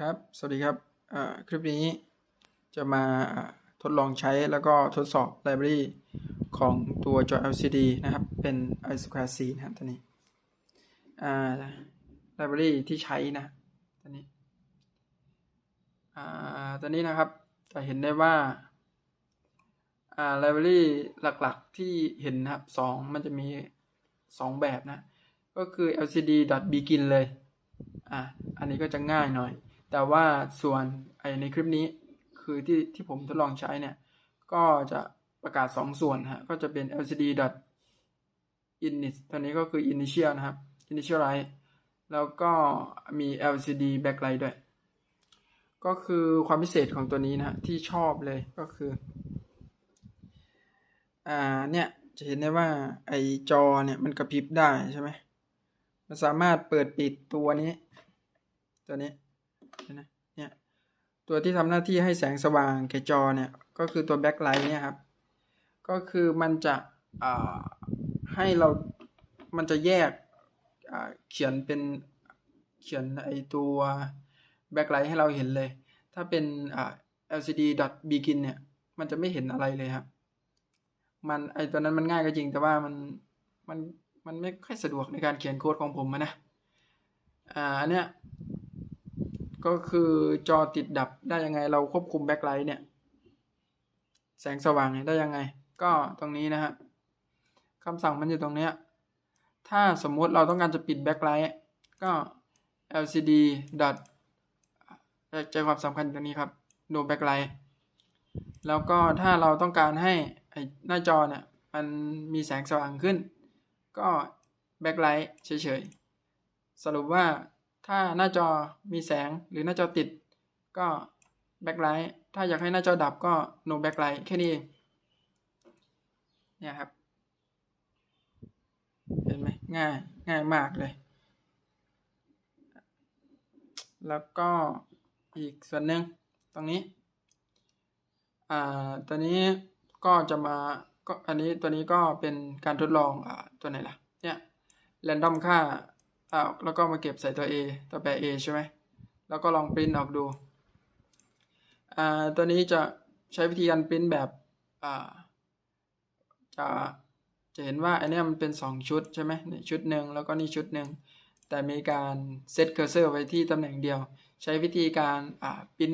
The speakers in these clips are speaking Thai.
ครับ สวัสดีครับ คลิปนี้จะมาทดลองใช้แล้วก็ทดสอบไลบรารีของตัวจอ LCD นะครับ เป็น i square c นะครับตัวนี้ไลบรารีที่ใช้นะตัวนี้ตัวนี้นะครับ จะเห็นได้ว่าไลบรารีหลักๆที่เห็นนะครับสองมันจะมีสองแบบนะ ก็คือ lcd begin เลยอะอันนี้ก็จะง่ายหน่อย แต่ว่าส่วนไอในคลิปนี้คือที่ที่ผมทดลองใช้เนี่ย ก็จะประกาศ 2 ส่วนฮะก็จะเป็น lcd init ตัวนี้ก็คือ initial นะครับ initialize แล้วก็มี lcd backlight ด้วย ก็คือความพิเศษของตัวนี้นะฮะที่ชอบเลยก็คืออ่าเนี่ยจะเห็นได้ว่าไอจอเนี่ยมันกระพริบได้ใช่ไหมมันสามารถเปิดปิดตัวนี้ ตัวนี้ เนี่ยตัวที่ทำหน้าที่ให้แสงสว่างแก่จอเนี่ยก็คือตัวแบ็คไลท์เนี่ยครับก็คือมันจะให้เรา มันจะแยกเขียนเป็นเขียนไอตัวแบ็คไลท์ให้เราเห็นเลย ถ้าเป็น LCD dot begin เนี่ย มันจะไม่เห็นอะไรเลยครับ มันไอตัวนั้นมันง่ายก็จริง แต่ว่ามัน มัน มันไม่ค่อยสะดวกในการเขียนโค้ดของผมนะ อ่า อันเนี้ย ก็คือจอติดดับได้ยังไง เราควบคุมแบ็คไลท์เนี่ย แสงสว่างเนี่ยได้ยังไง ก็ตรงนี้นะฮะคำสั่งมันอยู่ตรงเนี้ยถ้าสมมุติเราต้องการจะปิดแบ็คไลท์ก็ lcd dot ใจความสำคัญตรงนี้ครับ no backlight แล้วก็ถ้าเราต้องการให้หน้าจอเนี่ย มันมีแสงสว่างขึ้น ก็แบ็คไลท์เฉยๆ สรุปว่า ถ้าหน้าจอมีแสงหรือหน้าจอติด ก็แบ็คไลท์ถ้าอยากให้หน้าจอดับก็ no backlight แค่นี้เองเนี่ยครับ เห็นไหมง่ายง่ายมากเลย แล้วก็อีกส่วนหนึ่งตรงนี้ อ่าตัวนี้ก็จะมาก็อันนี้ตัวนี้ก็เป็นการทดลองอ่าตัวไหนล่ะ เนี่ย แรนดอมค่าอ่า แล้วก็มาเก็บใส่ตัว A ตัวแปร A ใช่ไหมแล้วก็ลองปริ้นออกดูอ่าตัวนี้จะใช้วิธีการปริ้นแบบอ่าจะจะเห็นว่าอันนี้มันเป็น 2 ชุดใช่ไหมนี่ชุดหนึ่งแล้วก็นี่ชุดหนึ่งแต่มีการเซตเคอร์เซอร์ไว้ที่ตำแหน่งเดียว ใช้วิธีการอ่าปริ้น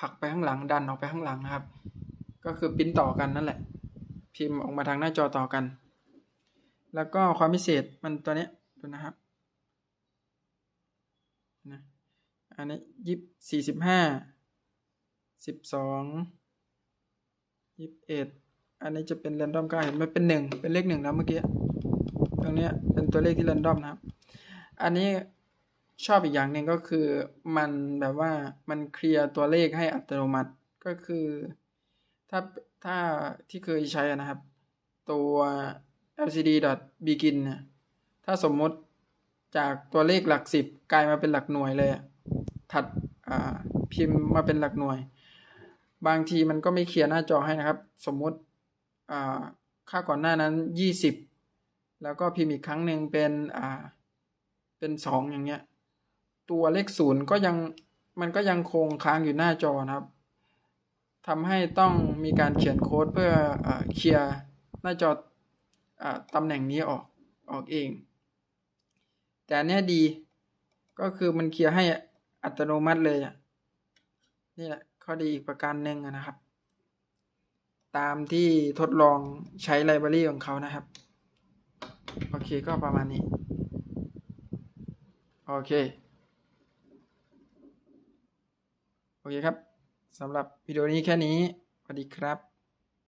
ผลักไปข้างหลังดันออกไปข้างหลังนะครับ ก็คือปริ้นต่อกันนั่นแหละ พิมพ์ออกมาทางหน้าจอต่อกัน แล้วก็ความพิเศษมันตัวนี้ดูนะครับนะ อันนี้ยี่สี่สิบห้าสิบสองยี่สิบเอ็ดอันนี้จะเป็นแรนดอมก็เห็นไหมเป็นหนึ่งเป็นเลขหนึ่งแล้วเมื่อกี้ตรงเนี้ยเป็นตัวเลขที่แรนดอมนะครับ อันนี้ชอบอีกอย่างหนึ่งก็คือมันแบบว่ามันเคลียร์ตัวเลขให้อัตโนมัติก็คือถ้าถ้าที่เคยใช้นะครับ ตัว lcd begin เนี่ยถ้าสมมติจากตัวเลขหลักสิบกลายมาเป็นหลักหน่วยเลยอะ ถัดพิมพ์มาเป็นหลักหน่วย บางทีมันก็ไม่เคลียร์หน้าจอให้นะครับ สมมติค่าก่อนหน้านั้นยี่สิบแล้วก็พิมพ์อีกครั้งหนึ่งเป็นอ่าเป็นสองอย่างเงี้ย ตัวเลขศูนย์ก็ยังมันก็ยังคงค้างอยู่หน้าจอนะครับทำให้ต้องมีการเขียนโค้ดเพื่ออเคลียร์หน้าจออตำแหน่งนี้ออกออกเอง แต่อันเนี้ยดีก็คือมันเคลียร์ให้ อัตโนมัติเลยอะนี่แหละข้อดีอีกประการหนึ่งนะครับ ตามที่ทดลองใช้ไลบรารีของเขานะครับ โอเคก็ประมาณนี้ โอเค โอเคครับสำหรับวิดีโอนี้แค่นี้สวัสดีครับ